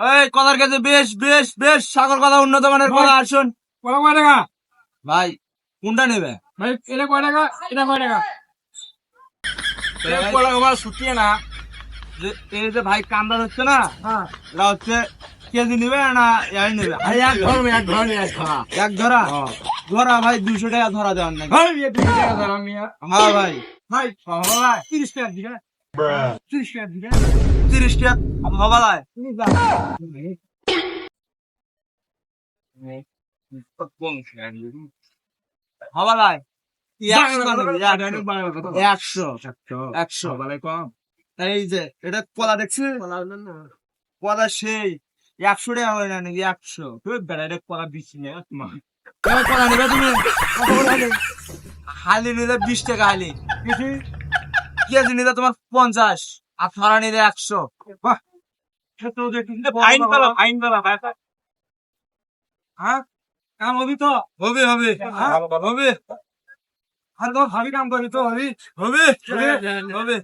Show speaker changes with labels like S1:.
S1: এই কথার কাছে বেশ বেশ বেশ সাগর কথা উন্নত মানের কথা আসুন
S2: কলা কয় টাকা?
S1: ভাই কোনটা নেবে?
S2: ভাই এটা কয় টাকা? এটা কয় টাকা?
S1: আমার ছুটি না? এই যে ভাই হচ্ছে না?
S2: হ্যাঁ।
S1: এটা হচ্ছে কেজি নেবে না ইয়াই নেবে?
S2: ভাই এক এক ধরা
S1: ধরা। ধরা? ভাই দুশো টাকা ধরা দেওয়ার নাকি
S2: ভাই এ টাকা ধরা মিয়া
S1: হ্যাঁ ভাই।
S2: ভাই ভাই। তিরিশ টাকা দিকে তিরিশ টাকা
S1: টাকা হবালায়
S2: তুমি
S1: এই যে এটা কলা দেখছি কলা সেই একশো টাকা একশো
S2: বেড়াইলে কলা দিচ্ছি না
S1: কলা হালি নিলে বিশ টাকা হালি কেজি নিলে তোমার পঞ্চাশ আর ফাড়া নিলে একশো।
S2: কলা আইন কলা ভাই
S1: হ্যাঁ?
S2: কাম হবি তো?
S1: হবে হবে।
S2: হ্যাঁ?
S1: হবে।
S2: আর তো ভাবি কাম করি তো ভাবি?
S1: হবে? হবে।